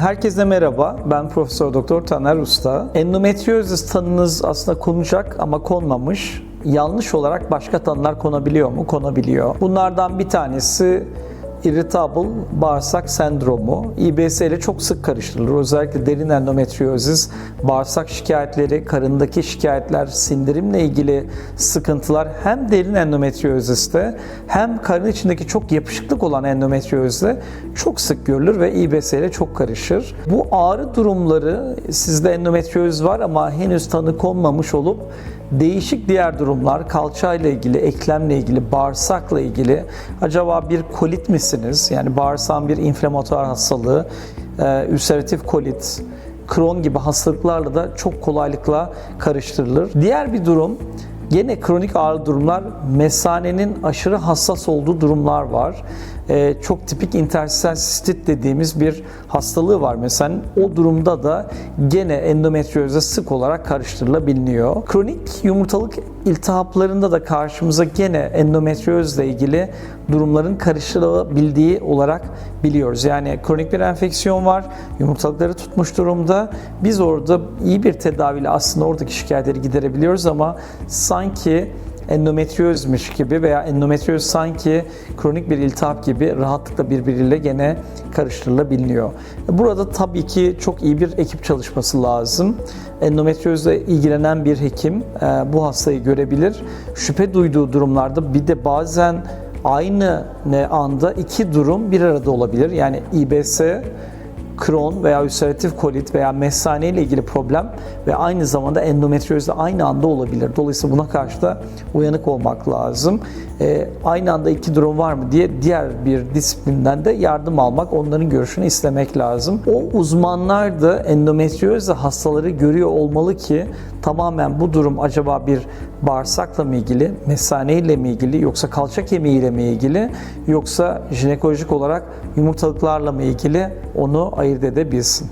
Herkese merhaba. Ben Profesör Doktor Taner Usta. Endometriozis tanınız aslında konacak ama konmamış. Yanlış olarak başka tanılar konabiliyor mu? Konabiliyor. Bunlardan bir tanesi irritable bağırsak sendromu. İBS ile çok sık karıştırılır. Özellikle derin endometriozis, bağırsak şikayetleri, karındaki şikayetler, sindirimle ilgili sıkıntılar hem derin endometrioziste hem karın içindeki çok yapışıklık olan endometrioziste çok sık görülür ve İBS ile çok karışır. Bu ağrı durumları sizde endometrioz var ama henüz tanı konmamış olup değişik diğer durumlar, kalçayla ilgili, eklemle ilgili, bağırsakla ilgili, acaba bir kolit misiniz? Yani bağırsağın bir inflamatuar hastalığı, e, ülseratif kolit, Crohn gibi hastalıklarla da çok kolaylıkla karıştırılır. Diğer bir durum, Gene kronik ağrı durumlar, mesanenin aşırı hassas olduğu durumlar var. Ee, çok tipik interstisal sistit dediğimiz bir hastalığı var mesela. O durumda da gene endometrioze sık olarak karıştırılabiliyor. Kronik yumurtalık iltihaplarında da karşımıza gene endometriozle ilgili durumların karıştırılabildiği olarak biliyoruz. Yani kronik bir enfeksiyon var, yumurtalıkları tutmuş durumda. Biz orada iyi bir tedaviyle aslında oradaki şikayetleri giderebiliyoruz ama sanki endometriozmuş gibi veya endometrioz sanki kronik bir iltihap gibi rahatlıkla birbiriyle gene karıştırılabiliyor. Burada tabii ki çok iyi bir ekip çalışması lazım. Endometriozla ilgilenen bir hekim e, bu hastayı görebilir. Şüphe duyduğu durumlarda bir de bazen aynı anda iki durum bir arada olabilir. Yani İBS Crohn veya ülseratif kolit veya mesane ile ilgili problem ve aynı zamanda endometriozda aynı anda olabilir. Dolayısıyla buna karşı da uyanık olmak lazım. Ee, aynı anda iki durum var mı diye diğer bir disiplinden de yardım almak, onların görüşünü istemek lazım. O uzmanlar da endometriozda hastaları görüyor olmalı ki tamamen bu durum acaba bir bağırsakla mı ilgili, mesane ile mi ilgili, yoksa kalça kemiği ile mi ilgili, yoksa jinekolojik olarak yumurtalıklarla mı ilgili onu ayırt edebilsin.